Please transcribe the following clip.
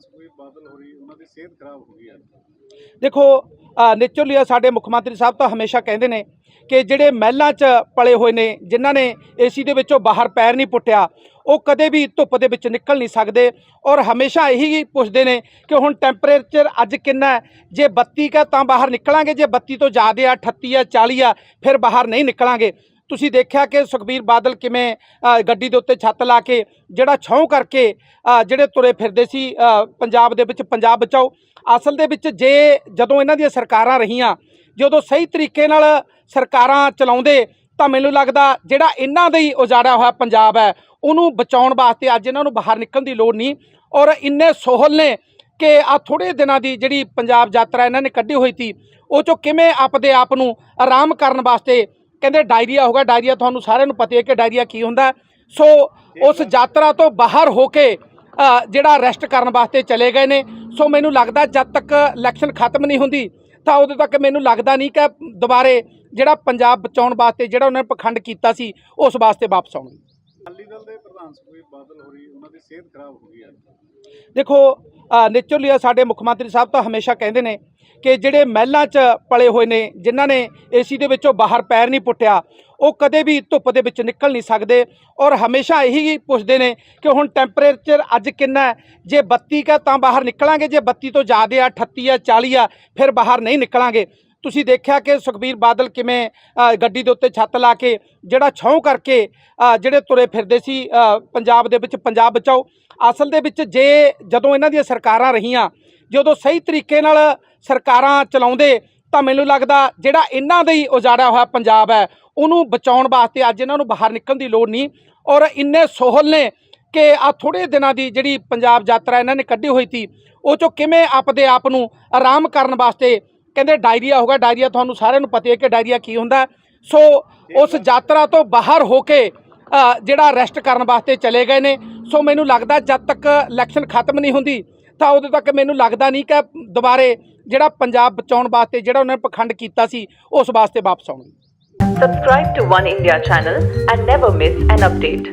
ਸੁਖਬੀਰ ਬਾਦਲ ਹੋਰੀ ਉਹਨਾਂ ਦੀ ਸਿਹਤ ਖਰਾਬ ਹੋ ਗਈ ਹੈ। ਦੇਖੋ ਨੇਚਰਲੀ ਸਾਡੇ ਮੁੱਖ ਮੰਤਰੀ ਸਾਹਿਬ ਤਾਂ ਹਮੇਸ਼ਾ ਕਹਿੰਦੇ ਨੇ ਕਿ ਜਿਹੜੇ ਮਹਿਲਾਂ 'ਚ ਪਲੇ ਹੋਏ ਨੇ, ਜਿਨ੍ਹਾਂ ਨੇ ਏਸੀ ਦੇ ਵਿੱਚੋਂ ਬਾਹਰ ਪੈਰ ਨਹੀਂ ਪੁੱਟਿਆ, ਉਹ ਕਦੇ ਵੀ ਧੁੱਪ ਦੇ ਵਿੱਚ ਨਿਕਲ ਨਹੀਂ ਸਕਦੇ ਔਰ ਹਮੇਸ਼ਾ ਇਹੀ ਪੁੱਛਦੇ ਨੇ ਕਿ ਹੁਣ ਟੈਂਪਰੇਚਰ ਅੱਜ ਕਿੰਨਾ ਹੈ? ਜੇ 32 ਕਾ ਤਾਂ ਬਾਹਰ ਨਿਕਲਾਂਗੇ, ਜੇ 32 ਤੋਂ ਜ਼ਿਆਦਾ ਆ 38 ਆ 40 ਆ, ਫਿਰ ਬਾਹਰ ਨਹੀਂ ਨਿਕਲਾਂਗੇ। ਤੁਸੀਂ ਦੇਖਿਆ ਕਿ ਸੁਖਬੀਰ ਬਾਦਲ ਕਿਵੇਂ ਗੱਡੀ ਦੇ ਉੱਤੇ ਛੱਤ ਲਾ ਕੇ, ਜਿਹੜਾ ਛਾਂ ਕਰਕੇ ਜਿਹੜੇ ਤੁਰੇ ਫਿਰਦੇ ਸੀ ਪੰਜਾਬ ਦੇ ਵਿੱਚ, ਪੰਜਾਬ ਬਚਾਓ। ਅਸਲ ਦੇ ਵਿੱਚ ਜੇ ਜਦੋਂ ਇਹਨਾਂ ਦੀਆਂ ਸਰਕਾਰਾਂ ਰਹੀਆਂ ਜਦੋਂ ਸਹੀ ਤਰੀਕੇ ਨਾਲ ਸਰਕਾਰਾਂ ਚਲਾਉਂਦੇ, ਤਾਂ ਮੈਨੂੰ ਲੱਗਦਾ ਜਿਹੜਾ ਇਹਨਾਂ ਦਾ ਹੀ ਉਜਾੜਾ ਹੋਇਆ ਪੰਜਾਬ ਹੈ, ਉਹਨੂੰ ਬਚਾਉਣ ਵਾਸਤੇ ਅੱਜ ਇਹਨਾਂ ਨੂੰ ਬਾਹਰ ਨਿਕਲਣ ਦੀ ਲੋੜ ਨਹੀਂ। ਔਰ ਇੰਨੇ ਸੋਹਲ ਨੇ ਕਿ ਆ ਥੋੜੇ ਦਿਨਾਂ ਦੀ ਜਿਹੜੀ ਪੰਜਾਬ ਯਾਤਰਾ ਇਹਨਾਂ ਨੇ ਕੱਢੀ ਹੋਈ ਸੀ, ਉਹ ਚੋਂ ਕਿਵੇਂ ਆਪਦੇ ਆਪ ਨੂੰ ਆਰਾਮ ਕਰਨ ਵਾਸਤੇ ਕਹਿੰਦੇ ਡਾਇਰੀਆ ਹੋਗਾ ਡਾਇਰੀਆ ਤੁਹਾਨੂੰ ਸਾਰਿਆਂ ਨੂੰ ਪਤਾ ਹੈ ਕਿ ਡਾਇਰੀਆ ਕੀ ਹੁੰਦਾ। ਸੋ ਉਸ ਯਾਤਰਾ ਤੋਂ ਬਾਹਰ ਹੋ ਕੇ ਜਿਹੜਾ ਰੈਸਟ ਕਰਨ ਵਾਸਤੇ ਚਲੇ ਗਏ ਨੇ। ਸੋ ਮੈਨੂੰ ਲੱਗਦਾ ਜਦ ਤੱਕ ਇਲੈਕਸ਼ਨ ਖਤਮ ਨਹੀਂ ਹੁੰਦੀ ਤਾਂ ਉਦੋਂ ਤੱਕ ਮੈਨੂੰ ਲੱਗਦਾ ਨਹੀਂ ਕਿ ਦੁਬਾਰੇ ਜਿਹੜਾ ਪੰਜਾਬ ਬਚਾਉਣ ਵਾਸਤੇ ਜਿਹੜਾ ਉਹਨਾਂ ਨੇ ਪਖੰਡ ਕੀਤਾ ਸੀ ਉਸ ਵਾਸਤੇ ਵਾਪਸ ਆਉਣਗੇ। ਅਕਾਲੀ ਦਲ ਦੇ ਪ੍ਰਧਾਨ ਸੁਖਬੀਰ ਬਾਦਲ ਹੋਰੀ, ਉਹਨਾਂ ਦੀ ਸਿਹਤ ਖਰਾਬ ਹੋ ਗਈ ਹੈ ਦੇਖੋ ਨੇਚਰਲੀ ਸਾਡੇ ਮੁੱਖ ਮੰਤਰੀ ਸਾਹਿਬ ਤਾਂ ਹਮੇਸ਼ਾ ਕਹਿੰਦੇ ਨੇ ਕਿ ਜਿਹੜੇ ਮਹਿਲਾਂ 'ਚ ਪਲੇ ਹੋਏ ਨੇ, ਜਿਨ੍ਹਾਂ ਨੇ ਏਸੀ ਦੇ ਵਿੱਚੋਂ ਬਾਹਰ ਪੈਰ ਨਹੀਂ ਪੁੱਟਿਆ, ਉਹ ਕਦੇ ਵੀ ਧੁੱਪ ਦੇ ਵਿੱਚ ਨਿਕਲ ਨਹੀਂ ਸਕਦੇ ਔਰ ਹਮੇਸ਼ਾ ਇਹੀ ਪੁੱਛਦੇ ਨੇ ਕਿ ਹੁਣ ਟੈਂਪਰੇਚਰ ਅੱਜ ਕਿੰਨਾ ਹੈ? ਜੇ 32 ਕਾ ਤਾਂ ਬਾਹਰ ਨਿਕਲਾਂਗੇ, ਜੇ 32 ਤੋਂ ਜ਼ਿਆਦਾ ਆ 38 ਆ 40 ਆ, ਫਿਰ ਬਾਹਰ ਨਹੀਂ ਨਿਕਲਾਂਗੇ। ਤੁਸੀਂ ਦੇਖਿਆ ਕਿ ਸੁਖਬੀਰ ਬਾਦਲ ਕਿਵੇਂ ਗੱਡੀ ਦੇ ਉੱਤੇ ਛੱਤ ਲਾ ਕੇ ਜਿਹੜਾ ਛਾਂ ਕਰਕੇ ਜਿਹੜੇ ਤੁਰੇ ਫਿਰਦੇ ਸੀ ਪੰਜਾਬ ਦੇ ਵਿੱਚ ਪੰਜਾਬ ਬਚਾਓ। ਅਸਲ ਦੇ ਵਿੱਚ ਜੇ ਜਦੋਂ ਇਹਨਾਂ ਦੀਆਂ ਸਰਕਾਰਾਂ ਰਹੀਆਂ ਜਦੋਂ ਸਹੀ ਤਰੀਕੇ ਨਾਲ ਸਰਕਾਰਾਂ ਚਲਾਉਂਦੇ, ਤਾਂ ਮੈਨੂੰ ਲੱਗਦਾ ਜਿਹੜਾ ਇਹਨਾਂ ਦਾ ਹੀ ਉਜਾੜਿਆ ਹੋਇਆ ਪੰਜਾਬ ਹੈ, ਉਹਨੂੰ ਬਚਾਉਣ ਵਾਸਤੇ ਅੱਜ ਇਹਨਾਂ ਨੂੰ ਬਾਹਰ ਨਿਕਲਣ ਦੀ ਲੋੜ ਨਹੀਂ। ਔਰ ਇੰਨੇ ਸੋਹਲ ਨੇ ਕਿ ਆ ਥੋੜੇ ਦਿਨਾਂ ਦੀ ਜਿਹੜੀ ਪੰਜਾਬ ਯਾਤਰਾ ਇਹਨਾਂ ਨੇ ਕੱਢੀ ਹੋਈ ਸੀ, ਉਹ ਚੋਂ ਕਿਵੇਂ ਆਪਦੇ ਆਪ ਨੂੰ ਆਰਾਮ ਕਰਨ ਵਾਸਤੇ ਕਹਿੰਦੇ ਡਾਇਰੀਆ ਹੋਗਾ ਡਾਇਰੀਆ ਤੁਹਾਨੂੰ ਸਾਰਿਆਂ ਨੂੰ ਪਤਾ ਹੈ ਕਿ ਡਾਇਰੀਆ ਕੀ ਹੁੰਦਾ। ਸੋ ਉਸ ਯਾਤਰਾ ਤੋਂ ਬਾਹਰ ਹੋ ਕੇ ਜਿਹੜਾ ਰੈਸਟ ਕਰਨ ਵਾਸਤੇ ਚਲੇ ਗਏ ਨੇ। ਸੋ ਮੈਨੂੰ ਲੱਗਦਾ ਜਦ ਤੱਕ ਇਲੈਕਸ਼ਨ ਖਤਮ ਨਹੀਂ ਹੁੰਦੀ, ਤਾਂ ਉਦੋਂ ਤੱਕ ਮੈਨੂੰ ਲੱਗਦਾ ਨਹੀਂ ਕਿ ਦੁਬਾਰੇ ਜਿਹੜਾ ਪੰਜਾਬ ਬਚਾਉਣ ਵਾਸਤੇ ਜਿਹੜਾ ਉਹਨਾਂ ਨੇ ਪਖੰਡ ਕੀਤਾ ਸੀ, ਉਸ ਵਾਸਤੇ ਵਾਪਸ ਆਉਣਗੇ। Subscribe to One India channel and never miss an update.